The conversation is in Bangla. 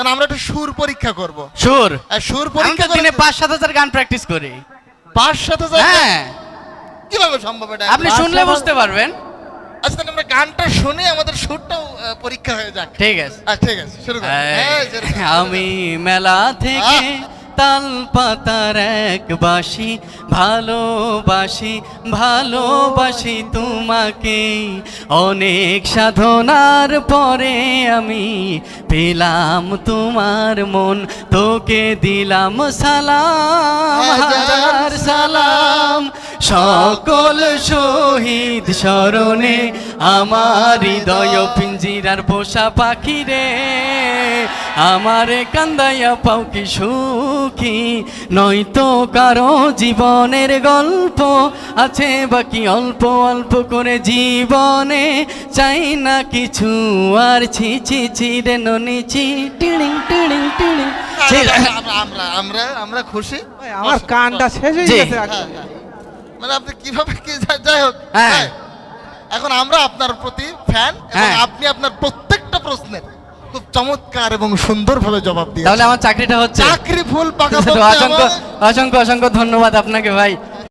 কারণ আমরা একটু সুর পরীক্ষা করব। সুর? আর সুর পরীক্ষা দিনে পাঁচ সাত হাজার গান প্র্যাকটিস করি। পাঁচ সাত হাজার হ্যাঁ। কীভাবে সম্ভব এটা? আপনি শুনলে বুঝতে পারবেন। আচ্ছা তাহলে আমরা গানটা শুনে আমাদের সুরটাও পরীক্ষা হয়ে যাক। ঠিক আছে। আচ্ছা ঠিক আছে শুরু করুন আমি মেলা থেকে তাল পাতার এক বাসি ভালোবাসি ভালোবাসি তোমাকে। অনেক সাধনার পরে আমি পেলাম তোমার মন তোকে দিলাম সালাম হাজার সালাম। সকল শহীদ স্মরণে আমার হৃদয় পিঞ্জিরার পোষা পাখি রে। আমারে কান্দাইয়া পাও কি সুখী নয়তো কারও জীবনের গল্প আছে বাকি অল্প অল্প করে জীবনে চাই না কিছু আর ছি ছি ছি রে ননি ছি টিড়িং টিড়িং টিড়িং আমরা আমরা আমরা আমরা খুশি আমার কানটা শেষ হয়ে গেছে হ্যাঁ। হ্যাঁ। মানে আপনি কীভাবে কি যাই হোক হ্যাঁ। এখন আমরা আপনার প্রতি ফ্যান এবং হ্যাঁ। আপনি আপনার খুব চমৎকার এবং সুন্দরভাবে জবাব দিয়ে তাহলে আমার চাকরিটা হচ্ছে। চাকরি ফুল পাকা অসংখ্য অসংখ্য অসংখ্য ধন্যবাদ আপনাকে ভাই।